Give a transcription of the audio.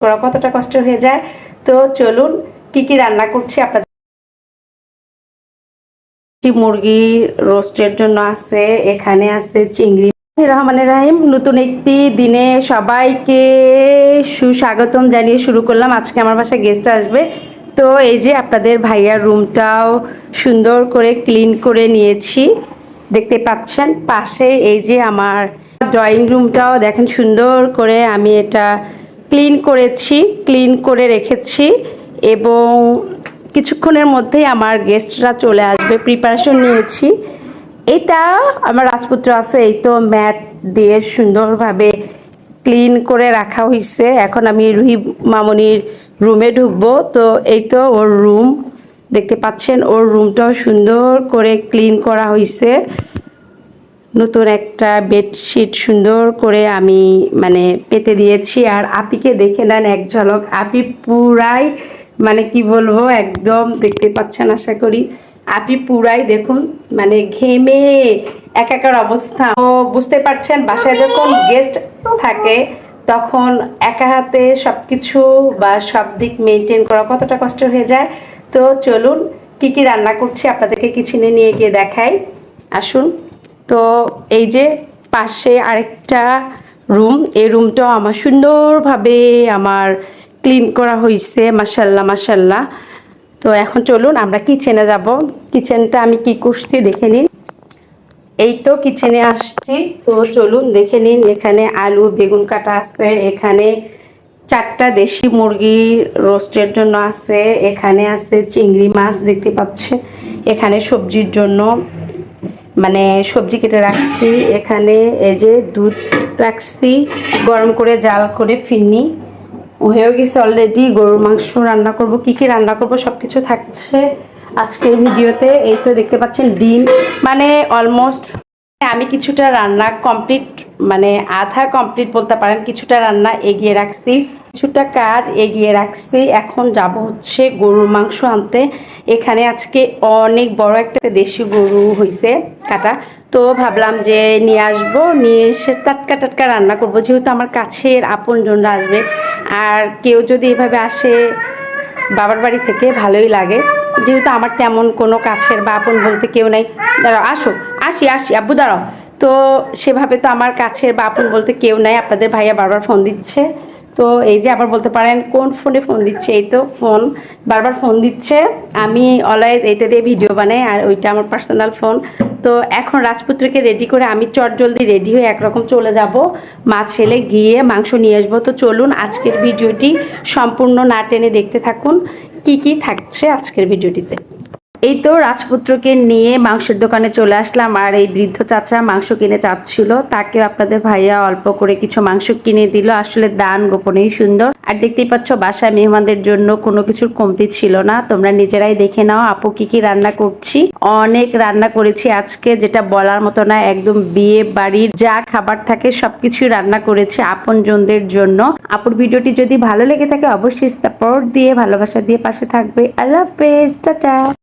করা কতটা কষ্ট হয়ে যায়? তো চলুন, কি কি রান্না করছি আপনাদের? মুরগি রোস্টের জন্য আছে, এখানে আছে চিংড়ি। রহমানের রাহিম, নতুন একটি দিনে সবাইকে সুস্বাগতম জানিয়ে শুরু করলাম। আজকে আমার বাসায় গেস্ট আসবে। তো এই যে আপনাদের ভাইয়ার রুমটাও সুন্দর করে ক্লিন করে নিয়েছি। দেখতে পাচ্ছেন, পাশে এই যে আমার ড্রয়িং রুমটাও দেখেন সুন্দর করে আমি এটা ক্লিন করেছি, ক্লিন করে রেখেছি এবং কিছুক্ষণের মধ্যেই আমার গেস্টরা চলে আসবে প্রিপারেশন নিয়েছি। এটা আমার রাজপুত্র আছে, এই তো ম্যাট দিয়ে সুন্দরভাবে ক্লিন করে রাখা হয়েছে এখন আমি রুহি মামনির রুমে ঢুকবো। তো এই তো ওর রুম, দেখতে পাচ্ছেন, ওর রুমটাও সুন্দর করে ক্লিন করা হয়েছে নতুন একটা বেডশিট সুন্দর করে আমি মানে পেতে দিয়েছি। আর আপিকে দেখে নেন এক ঝলক। আপি পুরাই মানে কি বলব, একদম দেখতে পাচ্ছেন আশা করি। আপি পুরাই দেখুন মানে ঘেমে, একাকার অবস্থা। তো বুঝতে পারছেন, বাসায় যখন গেস্ট থাকে, তখন একা হাতে সবকিছু বা সব দিক মেনটেন করা কতটা কষ্ট হয়ে যায়। তো চলুন, কি কি রান্না করছি আপনাদেরকে কিচেনে নিয়ে গিয়ে দেখাই। আসুন। তো এই যে পাশে আরেকটা রুম, এই রুমটাও আমার সুন্দরভাবে আমার ক্লিন করা হয়েছে মাসাল্লাহ মাসাল্লাহ তো এখন চলুন, আমরা কিচেনে যাব। কিচেনটা আমি কি করছি দেখে নিন। এই তো কিচেনে আসছি। তো চলুন দেখে নিন, এখানে আলু, বেগুন কাটা আছে। এখানে চারটা দেশি মুরগি রোস্টের জন্য আছে। এখানে আছে চিংড়ি মাছ দেখতে পাচ্ছে। এখানে সবজির জন্য মানে সবজি কেটে রাখছি। এখানে এই যে দুধ রাখছি, গরম করে জাল করে ফিরনি। হয়েও গেছে অলরেডি গরুর মাংস রান্না করব, কি কি রান্না করব সব কিছু থাকছে আজকের ভিডিওতে। এই তো দেখতে পাচ্ছেন ডিম। মানে অলমোস্ট আমি কিছুটা রান্না কমপ্লিট মানে আধা কমপ্লিট বলতে পারেন, কিছুটা রান্না এগিয়ে রাখছি। কিছুটা কাজ এগিয়ে রাখছি। এখন যাব হচ্ছে গরুর মাংস আনতে। এখানে আজকে অনেক বড় একটা দেশি গরু হয়েছে কাটা। তো ভাবলাম যে নিয়ে আসব। নিয়ে এসে টাটকা টাটকা রান্না করব। যেহেতু আমার কাছের আপনজনরা আসবে। আর কেউ যদি এভাবে আসে বাবার বাড়ি থেকে, ভালোই লাগে। যেহেতু আমার তেমন কোনো কাছের বা আপন বলতে কেউ নাই। দাঁড়াও, আসো, আসি আসি, আব্বু দাঁড়াও। তো সেভাবে তো আমার কাছের বা আপন বলতে কেউ নাই। আপনাদের ভাইয়া বারবার ফোন দিচ্ছে। তো এই যে আবার বলতে পারেন, কোন ফোনে ফোন দিচ্ছে? এই তো ফোন বারবার ফোন দিচ্ছে। আমি অলওয়েজ এটা দিয়ে ভিডিও বানাই, আর ওইটা আমার পার্সোনাল ফোন তো এখন রাজপুত্রকে রেডি করে আমি চট জলদি রেডি হয়ে একরকম চলে যাব। মা, ছেলে গিয়ে মাংস নিয়ে আসব। তো চলুন আজকের ভিডিওটি সম্পূর্ণ না টেনে দেখতে থাকুন। কি কি থাকছে আজকের ভিডিওটিতে এই তো রাজপুত্রকে নিয়ে মাংসের দোকানে চলে আসলাম, আর এই বৃদ্ধ চাচা মাংস কিনে চাচ্ছিল। তাকে আপনাদের ভাইয়া অল্প করে কিছু মাংস কিনে দিল। আসলে দান গোপনেই সুন্দর। আর দেখতেই পাচ্ছ, বাসায় মেহমানদের জন্য কোনো কিছুর কমতি ছিল না। তোমরা নিজেরাই দেখে নাও, আপু কি কি রান্না করছি। অনেক রান্না করেছি আজকে, যেটা বলার মতো না, একদম বিয়ে বাড়ির যা খাবার থাকে সবকিছুই রান্না করেছি আপনজনদের জন্য। আপুর ভিডিওটি যদি ভালো লেগে থাকে, অবশ্যই সাপোর্ট দিয়ে, ভালোবাসা দিয়ে পাশে থাকবে। আল্লাহ হাফেজ, টাটা।